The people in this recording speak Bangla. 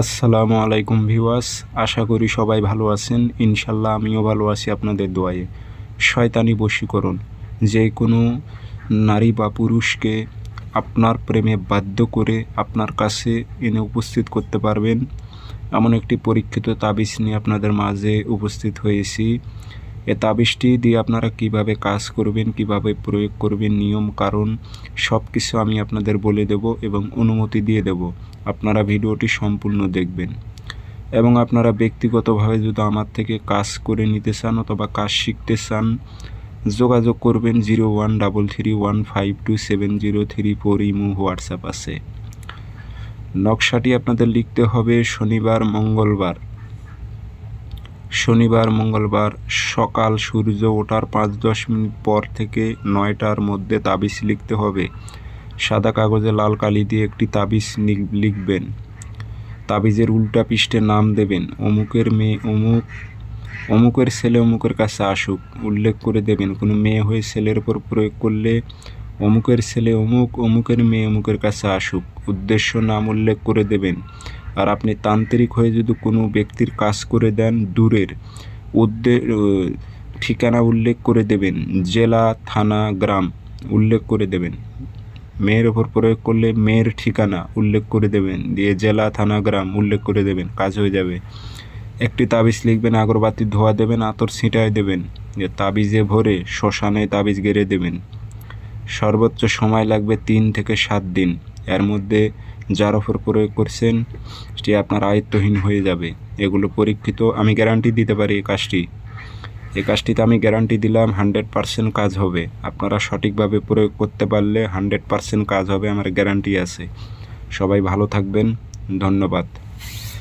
আসসালামু আলাইকুম ভিওয়াস আশা করি সবাই ভালো আছেন। ইনশাল্লাহ আমিও ভালো আছি আপনাদের দোয়ায়ে। শয়তানি বশীকরণ যে কোনো নারী বা পুরুষকে আপনার প্রেমে বাধ্য করে আপনার কাছে এনে উপস্থিত করতে পারবেন। এমন একটি পরীক্ষিত তাবিজ নিয়ে আপনাদের মাঝে উপস্থিত হয়েছি। এ তাবিজটি দিয়ে আপনারা কীভাবে কাজ করবেন, কীভাবে প্রয়োগ করবেন, নিয়ম, কারণ সব কিছু আমি আপনাদের বলে দেব এবং অনুমতি দিয়ে দেব। আপনারা ভিডিওটি সম্পূর্ণ দেখবেন। এবং আপনারা ব্যক্তিগতভাবে যদি আমার থেকে কাজ করে নিতে চান অথবা কাজ শিখতে চান, যোগাযোগ করবেন zero one double three one five two seven zero three four imo WhatsApp আছে। নকশাটি আপনাদের লিখতে হবে শনিবার, মঙ্গলবার। শনিবার, মঙ্গলবার সকাল সূর্য ওঠার পাঁচ দশ মিনিট পর থেকে নয়টার মধ্যে তাবিজ লিখতে হবে। সাদা কাগজে লাল কালি দিয়ে একটি তাবিজ লিখ- লিখবেন। তাবিজের উল্টা পৃষ্ঠে নাম দেবেন। অমুকের মেয়ে, অমুক, অমুকের ছেলে অমুকের কাছে আসুক। উল্লেখ করে দেবেন, কোনো মেয়ে হয়ে ছেলের উপর প্রয়োগ করলে অমুকের ছেলে অমুক, অমুকের মেয়ে, অমুকের কাছে আসুক। উদ্দেশ্য নাম উল্লেখ করে দেবেন। আর আপনি তান্ত্রিক হয়ে যদি কোনো ব্যক্তির কাজ করে দেন দূরের, উদ্দে ঠিকানা উল্লেখ করে দেবেন। জেলা, থানা, গ্রাম উল্লেখ করে দেবেন। মেয়ের ওপর প্রয়োগ করলে মেয়ের ঠিকানা উল্লেখ করে দেবেন। দিয়ে জেলা, থানা, গ্রাম উল্লেখ করে দেবেন। কাজ হয়ে যাবে। একটি তাবিজ লিখবেন, আগরবাতি ধোয়া দেবেন, আতর ছিটায় দেবেন। যে তাবিজে ভরে, শ্মশানে তাবিজ গেড়ে দেবেন। সর্বোচ্চ সময় লাগবে তিন থেকে সাত দিন। এর মধ্যে যার ওপর প্রয়োগ করছেন সেটি আপনার আয়ত্তহীন হয়ে যাবে। এগুলো পরীক্ষিত, আমি গ্যারান্টি দিতে পারি এই কাজটি। এই কাজটিতে আমি গ্যারান্টি দিলাম হান্ড্রেড পারসেন্ট কাজ হবে। আপনারা সঠিকভাবে প্রয়োগ করতে পারলে হান্ড্রেড পারসেন্ট কাজ হবে, আমার গ্যারান্টি আছে। সবাই ভালো থাকবেন, ধন্যবাদ।